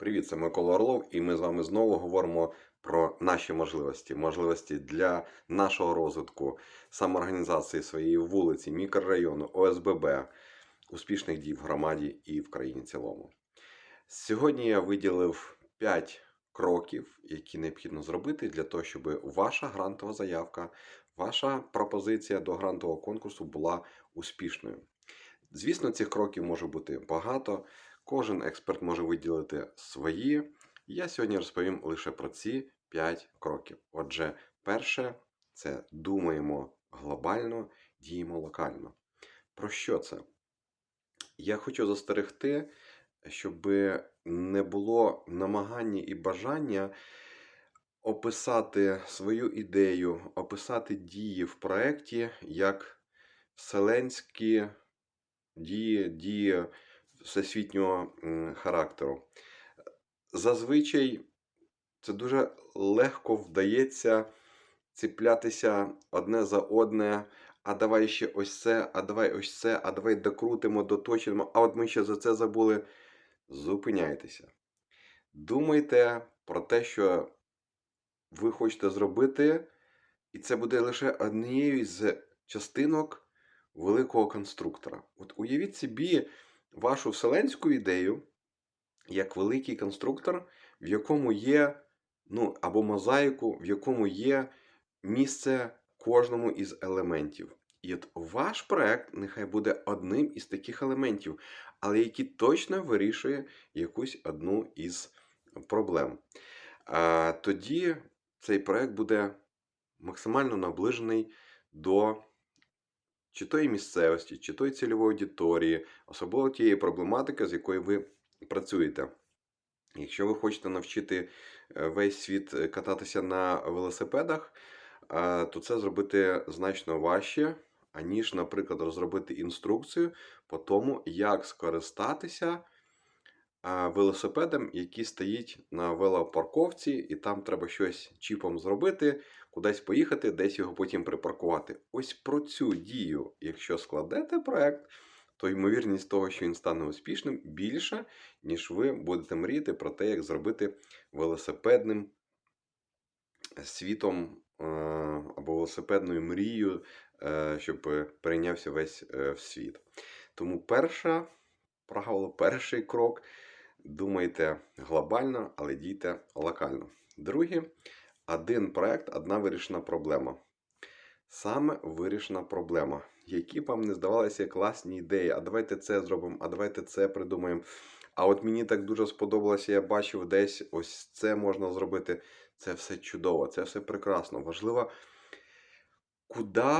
Привіт, це Микола Орлов, і ми з вами знову говоримо про наші можливості, можливості для нашого розвитку, самоорганізації своєї вулиці, мікрорайону, ОСББ, успішних дій в громаді і в країні цілому. Сьогодні я виділив 5 кроків, які необхідно зробити для того, щоб ваша грантова заявка, ваша пропозиція до грантового конкурсу була успішною. Звісно, цих кроків може бути багато. Кожен експерт може виділити свої. Я сьогодні розповім лише про ці 5 кроків. Отже, перше це думаємо глобально, діємо локально. Про що це? Я хочу застерегти, щоб не було намагання і бажання описати свою ідею, описати дії в проєкті як вселенські дії, дії всесвітнього характеру. Зазвичай це дуже легко вдається ціплятися одне за одне. А давай ще ось це, а давай ось це, а давай докрутимо, доточимо, а от ми ще за це забули. Зупиняйтеся. Думайте про те, що ви хочете зробити, і це буде лише однією з частинок великого конструктора. От уявіть собі вашу вселенську ідею як великий конструктор, в якому є, ну, або мозаїку, в якому є місце кожному із елементів. І от ваш проект нехай буде одним із таких елементів, але який точно вирішує якусь одну із проблем. А, тоді цей проект буде максимально наближений до чи тої місцевості, чи тої цільової аудиторії, особливо тієї проблематики, з якою ви працюєте. Якщо ви хочете навчити е, весь світ е, кататися на велосипедах, е, то це зробити значно важче, аніж, наприклад, розробити інструкцію по тому, як скористатися велосипедом, який стоїть на велопарковці, і там треба щось чіпом зробити, кудись поїхати, десь його потім припаркувати. Ось про цю дію, якщо складете проект, то ймовірність того, що він стане успішним, більша, ніж ви будете мріяти про те, як зробити велосипедним світом е, або велосипедною мрією, е, щоб перейнявся весь е, світ. Тому перша правило, перший крок. Думайте глобально, але дійте локально. Друге, один проект, одна вирішена проблема. Саме вирішена проблема. Які б вам не здавалися класні ідеї, а давайте це зробимо, а давайте це придумаємо. А от мені так дуже сподобалося, я бачив десь ось це можна зробити. Це все чудово, це все прекрасно. Важливо, куди,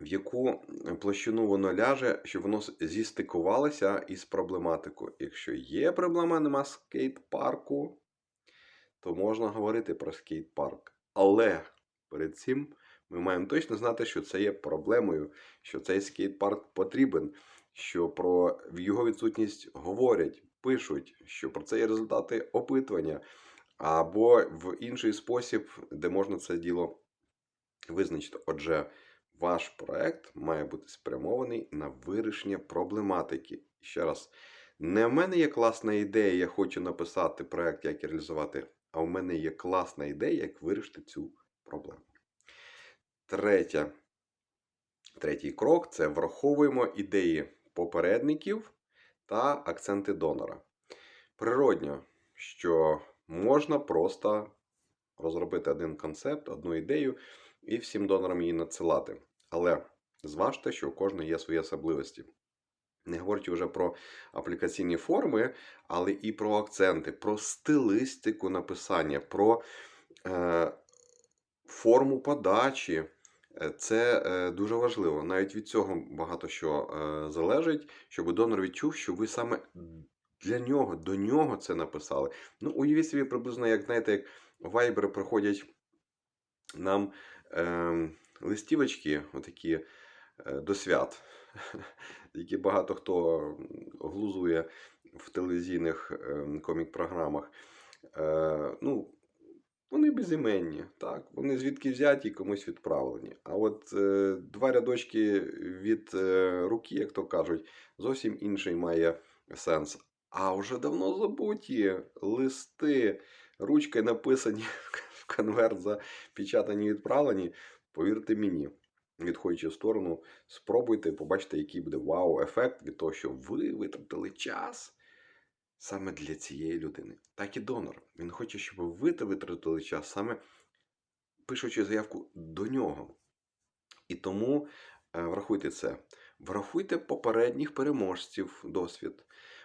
в яку площину воно ляже, щоб воно зістикувалося із проблематикою. Якщо є проблема, нема скейт-парку, то можна говорити про скейт-парк. Але перед цим ми маємо точно знати, що це є проблемою, що цей скейт-парк потрібен, що про його відсутність говорять, пишуть, що про це є результати опитування, або в інший спосіб, де можна це діло визначити. Отже, ваш проект має бути спрямований на вирішення проблематики. Ще раз, не в мене є класна ідея, я хочу написати проект, як реалізувати, а в мене є класна ідея, як вирішити цю проблему. Третє. Третій крок це враховуємо ідеї попередників та акценти донора. Природньо, що можна просто розробити один концепт, одну ідею і всім донорам її надсилати. Але зважте, що у кожної є свої особливості. Не говорячи вже про аплікаційні форми, але і про акценти, про стилистику написання, про е, форму подачі. Е, Це е, дуже важливо. Навіть від цього багато що е, залежить, щоб донор відчув, що ви саме для нього, до нього це написали. Ну, уявіть собі приблизно, як знаєте, як вайбери приходять нам е, листівочки, отакі е, до свят, які багато хто глузує в телевізійних е, комік-програмах. Е, ну, вони безіменні, так, вони звідки взяті і комусь відправлені. А от е, два рядочки від е, руки, як то кажуть, зовсім інший має сенс. А вже давно забуті листи, ручкою написані в конверт, запечатані, відправлені. Повірте мені, відходячи в сторону, спробуйте, побачите, який буде вау-ефект від того, що ви витратили час саме для цієї людини. Так і донор. Він хоче, щоб ви витратили час саме пишучи заявку до нього. І тому е, врахуйте це. Врахуйте попередніх переможців досвід.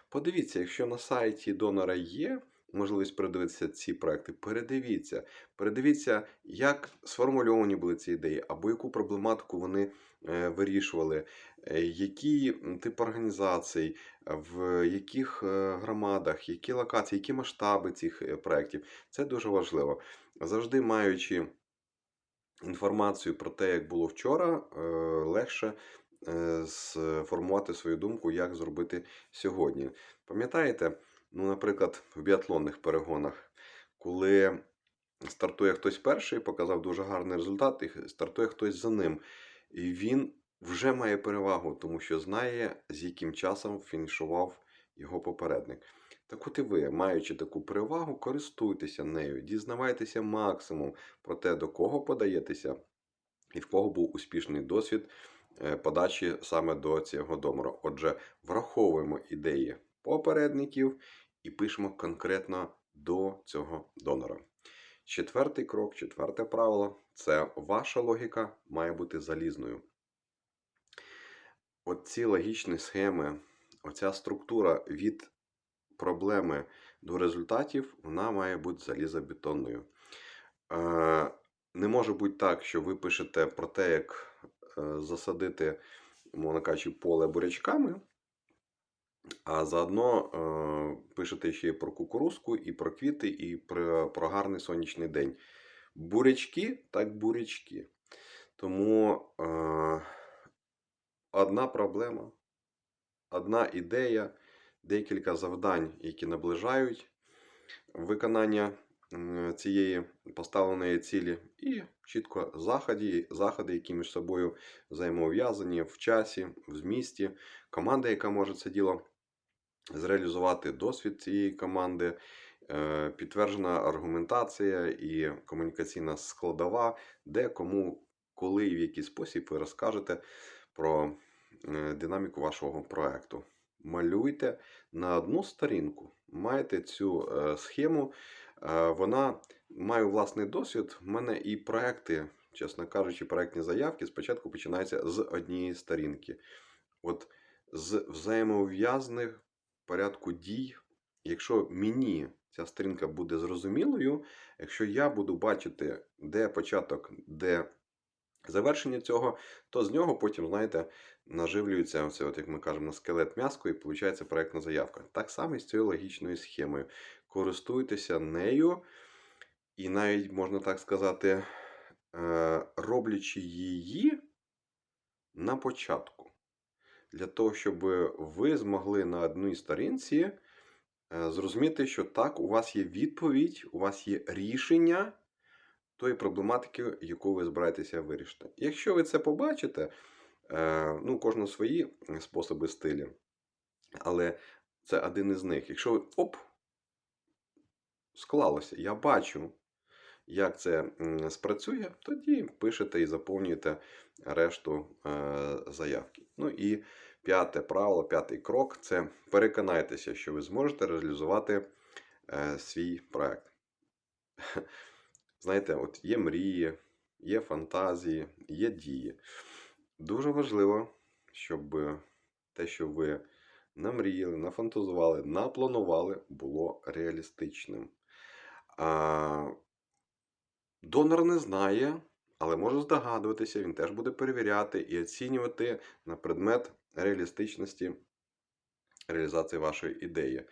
Подивіться, якщо на сайті донора є можливість передивитися ці проекти, передивіться. Передивіться, як сформульовані були ці ідеї, або яку проблематику вони е, вирішували, е, які тип організацій, в яких е, громадах, які локації, які масштаби цих е, проєктів. Це дуже важливо. Завжди маючи інформацію про те, як було вчора, е, легше е, сформувати свою думку, як зробити сьогодні. Пам'ятаєте, ну, наприклад, в біатлонних перегонах, коли стартує хтось перший, показав дуже гарний результат, і стартує хтось за ним. І він вже має перевагу, тому що знає, з яким часом фінішував його попередник. Так от і ви, маючи таку перевагу, користуйтеся нею, дізнавайтеся максимум про те, до кого подаєтеся, і в кого був успішний досвід е, подачі саме до цього донора. Отже, враховуємо ідеї попередників і пишемо конкретно до цього донора. Четвертий крок, четверте правило це ваша логіка має бути залізною. Оці логічні схеми, оця структура від проблеми до результатів, вона має бути залізобетонною. Е, Не може бути так, що ви пишете про те, як е, засадити, мовно кажучи, поле бурячками, а заодно е, пишете ще про кукурузку, і про квіти, і про, про гарний сонячний день. Бурячки так бурячки. Тому е, одна проблема, одна ідея, декілька завдань, які наближають виконання цієї поставленої цілі, і чітко заходи, заходи, які між собою взаємов'язані в часі, в змісті, команда, яка може це діло зреалізувати, досвід цієї команди, е, підтверджена аргументація і комунікаційна складова, де кому, коли і в який спосіб ви розкажете про е, динаміку вашого проекту. Малюйте на одну сторінку. Маєте цю е, схему. Вона має власний досвід. У мене і проекти, чесно кажучи, проектні заявки спочатку починаються з однієї сторінки. От з взаємов'язаних порядку дій, якщо мені ця сторінка буде зрозумілою, якщо я буду бачити, де початок, де завершення цього, то з нього потім, знаєте, наживлюється, оце, от, як ми кажемо, на скелет м'язко і виходить проєктна заявка. Так само і з цією логічною схемою. Користуйтеся нею, і навіть, можна так сказати, е, роблячи її на початку. Для того, щоб ви змогли на одній сторінці е, зрозуміти, що так, у вас є відповідь, у вас є рішення тої проблематики, яку ви збираєтеся вирішити. Якщо ви це побачите, е, ну, кожного свої способи стилі, але це один із них. Якщо ви оп, склалося, я бачу, як це спрацює, тоді пишете і заповнюєте решту е, заявки. Ну і п'яте правило, п'ятий крок це переконайтеся, що ви зможете реалізувати е, свій проект. Знаєте, от є мрії, є фантазії, є дії. Дуже важливо, щоб те, що ви намріяли, нафантазували, напланували, було реалістичним. А, донор не знає, але може здогадуватися, він теж буде перевіряти і оцінювати на предмет реалістичності реалізації вашої ідеї.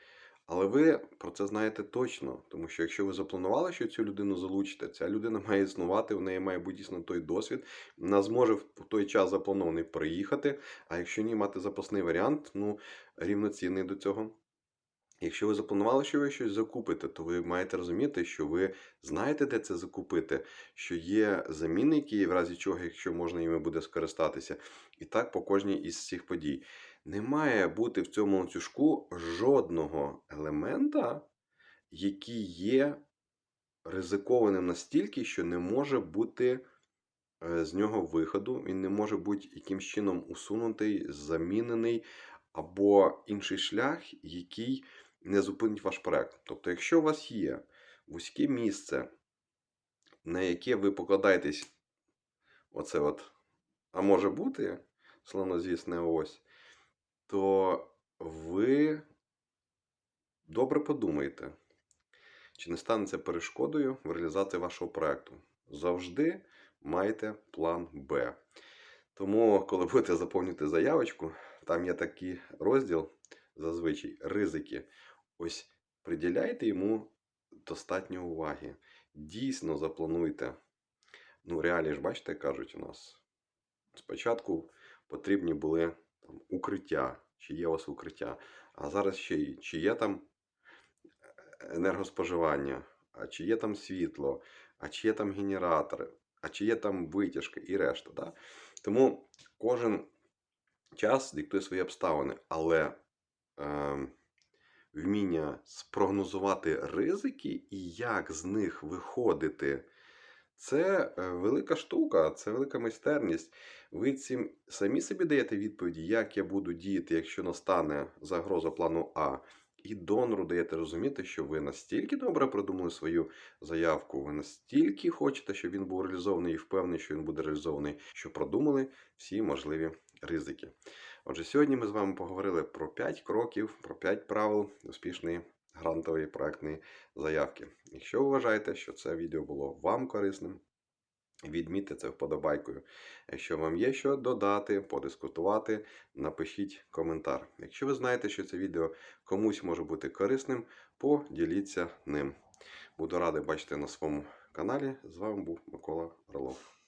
Але ви про це знаєте точно, тому що якщо ви запланували, що цю людину залучите, ця людина має існувати, в неї має бути дійсно той досвід, вона зможе в той час запланований приїхати, а якщо ні, мати запасний варіант, ну, рівноцінний до цього. Якщо ви запланували, що ви щось закупите, то ви маєте розуміти, що ви знаєте, де це закупити, що є замінники, в разі чого, якщо можна, іми буде скористатися. І так по кожній із цих подій. Не має бути в цьому ланцюжку жодного елемента, який є ризикованим настільки, що не може бути е, з нього виходу, він не може бути якимсь чином усунутий, замінений, або інший шлях, який не зупинить ваш проект. Тобто, якщо у вас є вузьке місце, на яке ви покладаєтесь, оце от, а може бути, славнозвісне ось, то ви добре подумайте, чи не стане це перешкодою в реалізації вашого проекту. Завжди майте план Б. Тому, коли будете заповнювати заявочку, там є такий розділ, зазвичай ризики. Ось приділяйте йому достатньо уваги. Дійсно заплануйте. Ну, реалії ж, бачите, кажуть у нас. Спочатку потрібні були там, укриття, чи є у вас укриття. А зараз ще й чи є там енергоспоживання, а чи є там світло, а чи є там генератори, а чи є там витяжка і решта. Да? Тому кожен час диктує свої обставини, але е, вміння спрогнозувати ризики і як з них виходити. Це е, велика штука, це велика майстерність. Ви цим самі собі даєте відповіді, як я буду діяти, якщо настане загроза плану А. І донору даєте розуміти, що ви настільки добре продумали свою заявку, ви настільки хочете, щоб він був реалізований і впевнений, що він буде реалізований, що продумали всі можливі ризики. Отже, сьогодні ми з вами поговорили про 5 кроків, про 5 правил успішної грантової проектної заявки. Якщо ви вважаєте, що це відео було вам корисним, відмітьте це вподобайкою. Якщо вам є що додати, подискутувати, напишіть коментар. Якщо ви знаєте, що це відео комусь може бути корисним, поділіться ним. Буду радий бачити на своєму каналі. З вами був Микола Орлов.